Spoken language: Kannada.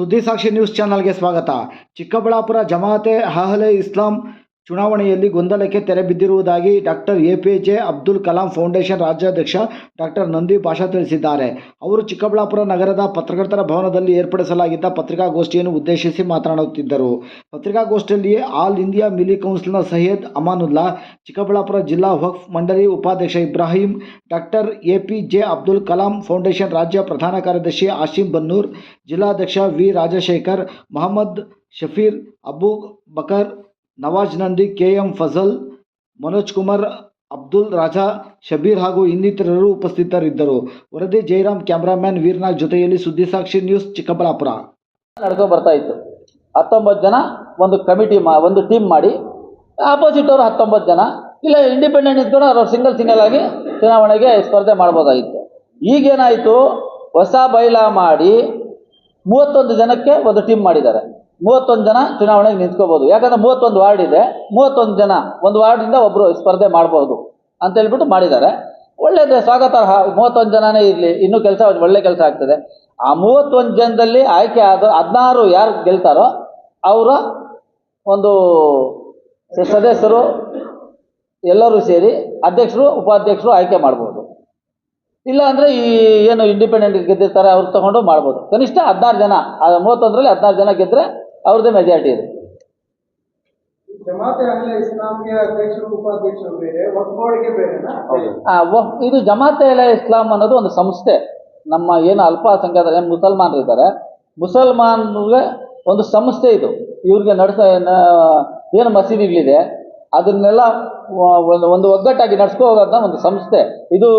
ಸುದ್ದಿ ಸಾಕ್ಷಿ ನ್ಯೂಸ್ ಚಾನಲ್ಗೆ ಸ್ವಾಗತ. ಚಿಕ್ಕಬಳ್ಳಾಪುರ ಜಮಾತೆ ಅಹ್ಲೆ ಇಸ್ಲಾಂ ಚುನಾವಣೆಯಲ್ಲಿ ಗೊಂದಲಕ್ಕೆ ತೆರೆ ಬಿದ್ದಿರುವುದಾಗಿ doctor A P J Abdul Kalam foundation ರಾಜ್ಯಾಧ್ಯಕ್ಷ ಡಾಕ್ಟರ್ ನಂದಿ ಭಾಷಾ ತಿಳಿಸಿದ್ದಾರೆ. ಅವರು ಚಿಕ್ಕಬಳ್ಳಾಪುರ ನಗರದ ಪತ್ರಕರ್ತರ ಭವನದಲ್ಲಿ ಏರ್ಪಡಿಸಲಾಗಿದ್ದ ಪತ್ರಿಕಾಗೋಷ್ಠಿಯನ್ನು ಉದ್ದೇಶಿಸಿ ಮಾತನಾಡುತ್ತಿದ್ದರು. ಪತ್ರಿಕಾಗೋಷ್ಠಿಯಲ್ಲಿ ಆಲ್ ಇಂಡಿಯಾ ಮಿಲಿ ಕೌನ್ಸಿಲ್ನ ಸೈಯದ್ ಅಮಾನುಲ್ಲಾ, ಚಿಕ್ಕಬಳ್ಳಾಪುರ ಜಿಲ್ಲಾ ವಕ್ಫ್ ಮಂಡಳಿ ಉಪಾಧ್ಯಕ್ಷ Ibrahim, doctor A P J Abdul Kalam foundation ರಾಜ್ಯ ಪ್ರಧಾನ ಕಾರ್ಯದರ್ಶಿ ಆಶಿಂ ಬನ್ನೂರ್, ಜಿಲ್ಲಾಧ್ಯಕ್ಷ V Rajashekhar, Mohammed Shafeer, Abu Bakar Nawaz Nandi K M Fazal, Manoj Kumar, Abdul Raja, Shabeer ಹಾಗೂ ಇನ್ನಿತರರು ಉಪಸ್ಥಿತರಿದ್ದರು. ವರದಿ, ಜೈರಾಮ್ ಕ್ಯಾಮ್ರಾಮ್ಯಾನ್ ವೀರ್ನಾಗ್ ಜೊತೆಯಲ್ಲಿ ಸುದ್ದಿ ಸಾಕ್ಷಿ ನ್ಯೂಸ್ ಚಿಕ್ಕಬಳ್ಳಾಪುರ. ನಡ್ಕೊ ಬರ್ತಾ ಇತ್ತು. ಹತ್ತೊಂಬತ್ತು ಜನ ಒಂದು ಕಮಿಟಿ ಮಾ, ಒಂದು ಟೀಮ್ ಮಾಡಿ ಆಪೋಸಿಟ್ ಅವರು ಹತ್ತೊಂಬತ್ತು ಜನ, ಇಲ್ಲ ಇಂಡಿಪೆಂಡೆಂಟ್ ಇದ್ಕೊಂಡು ಅವರು ಸಿಂಗಲ್ ಸಿಂಗಲ್ ಆಗಿ ಚುನಾವಣೆಗೆ ಸ್ಪರ್ಧೆ ಮಾಡ್ಬೋದಾಗಿತ್ತು. ಈಗೇನಾಯಿತು? ಹೊಸ ಬೈಲಾ ಮಾಡಿ ಮೂವತ್ತೊಂದು ಜನಕ್ಕೆ ಒಂದು ಟೀಮ್ ಮಾಡಿದ್ದಾರೆ. ಮೂವತ್ತೊಂದು ಜನ ಚುನಾವಣೆಗೆ ನಿಂತ್ಕೋಬೋದು. ಯಾಕಂದ್ರೆ ಮೂವತ್ತೊಂದು ವಾರ್ಡ್ ಇದೆ. ಮೂವತ್ತೊಂದು ಜನ ಒಂದು ವಾರ್ಡಿಂದ ಒಬ್ಬರು ಸ್ಪರ್ಧೆ ಮಾಡ್ಬೋದು ಅಂತ ಹೇಳ್ಬಿಟ್ಟು ಮಾಡಿದ್ದಾರೆ. ಒಳ್ಳೆಯದೇ ಸ್ವಾಗತ ಮೂವತ್ತೊಂದು ಜನನೇ ಇರಲಿ. ಇನ್ನೂ ಕೆಲಸ ಒಳ್ಳೆ ಕೆಲಸ ಆಗ್ತದೆ. ಆ ಮೂವತ್ತೊಂದು ಜನದಲ್ಲಿ ಆಯ್ಕೆ ಆದ ಹದಿನಾರು ಯಾರು ಗೆಲ್ತಾರೋ ಅವರ ಒಂದು ಸದಸ್ಯರು ಎಲ್ಲರೂ ಸೇರಿ ಅಧ್ಯಕ್ಷರು, ಉಪಾಧ್ಯಕ್ಷರು ಆಯ್ಕೆ ಮಾಡ್ಬೋದು. ಇಲ್ಲ ಅಂದರೆ ಈ ಏನು ಇಂಡಿಪೆಂಡೆಂಟ್ ಗೆದ್ದಿರ್ತಾರೆ, ಅವ್ರು ತಗೊಂಡು ಮಾಡ್ಬೋದು. ಕನಿಷ್ಠ ಹದಿನಾರು ಜನ ಮೂವತ್ತೊಂದರಲ್ಲಿ ಹದಿನಾರು ಜನ ಗೆದ್ದರೆ ಅವ್ರದ್ದೇ ಮೆಜಾರಿಟಿ ಇದೆ ಜಮಾತೆ ಇಸ್ಲಾಂಗೆ ಅಧ್ಯಕ್ಷರು ಉಪಾಧ್ಯಕ್ಷರು ಬೇರೆ ಇದು ಜಮಾತೆ ಅಲೆ ಇಸ್ಲಾಂ ಅನ್ನೋದು ಒಂದು ಸಂಸ್ಥೆ. ನಮ್ಮ ಏನು ಅಲ್ಪಸಂಖ್ಯಾತ ಏನು ಮುಸಲ್ಮಾನರು ಇದ್ದಾರೆ ಮುಸಲ್ಮಾನರಿಗೆ ಒಂದು ಸಂಸ್ಥೆ ಇದು. ಇವ್ರಿಗೆ ನಡೆಸ ಏನು ಮಸೀದಿಗಳಿದೆ ಅದನ್ನೆಲ್ಲ ಒಂದು- ಒಂದು ಒಗ್ಗಟ್ಟಾಗಿ ನಡ್ಸ್ಕೋ ಹೋಗೋದನ್ನ ಒಂದು ಸಂಸ್ಥೆ. ಇದು